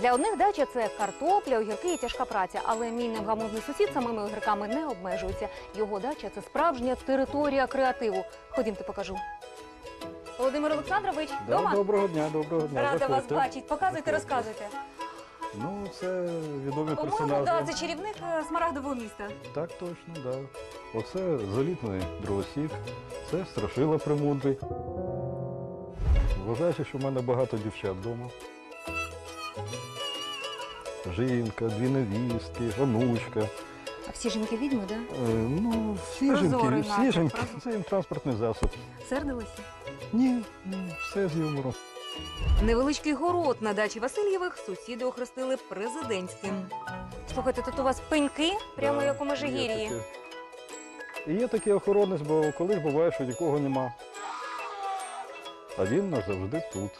Для одних дача це картопля, огірки і тяжка праця. Але мій невгамовний сусід самими огірками не обмежується. Його дача це справжня територія креативу. Ходімте, покажу. Володимир Олександрович, Да, вдома? доброго дня, доброго дня. Рада вас Заходьте. бачити. Показуйте, Заходьте. розказуйте. Ну, це відомі По-моєму, персонажі. да, це чарівник е, смарагдового міста. Так точно, так. Да. Оце залітний дровосік, це страшила примудрий. Вважаючи, що в мене багато дівчат вдома. Жінка, дві невістки, онучка. А всі жінки відьми, да? Е, ну, всі Прозорий жінки, всі напрям, жінки, прозорий. це їм транспортний засіб. Сердилися? Ні, ні, все з юмором. Невеличкий город на дачі Васильєвих сусіди охрестили президентським. Слухайте, тут у вас пеньки, прямо Да, як у є Межигір'ї. таке. І є такий охоронець, бо колись буває, що нікого нема. А він назавжди тут.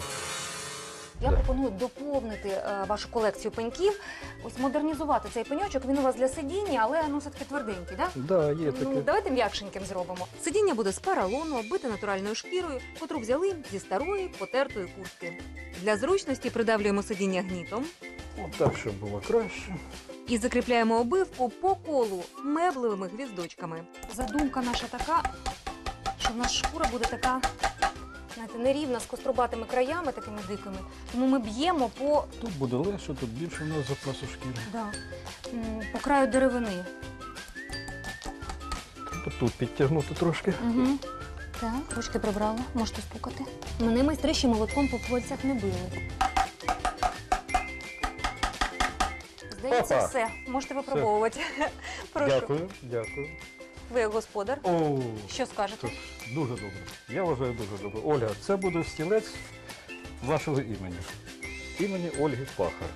Я пропоную доповнити е, вашу колекцію пеньків, ось модернізувати цей пеньочок. Він у вас для сидіння, але ну все таки тверденький, да? Да, є Ну, таке. давайте м'якшеньким зробимо. Сидіння буде з паралону, оббите натуральною шкірою, котру взяли зі старої потертої куртки. Для зручності придавлюємо сидіння гнітом От так, щоб було краще. і закріпляємо обивку по колу меблевими гвіздочками. Задумка наша така, що в нас шкура буде така, знаєте, нерівна з кострубатими краями, такими дикими. Тому ми б'ємо по, Тут буде легше, тут більше у нас запасу шкіри. да, м, по краю деревини. Тобто тут підтягнути трошки. Угу. Так, ручки прибрала, можете стукати. Мене майстри ще молотком по польцях не били. Здається, Опа. все. Можете випробовувати. Прошу. Дякую, дякую. Ви як господар. О, Що скажете? дуже добре. Я вважаю дуже добре. Оля, це буде стілець вашого імені. Імені Ольги Пахар.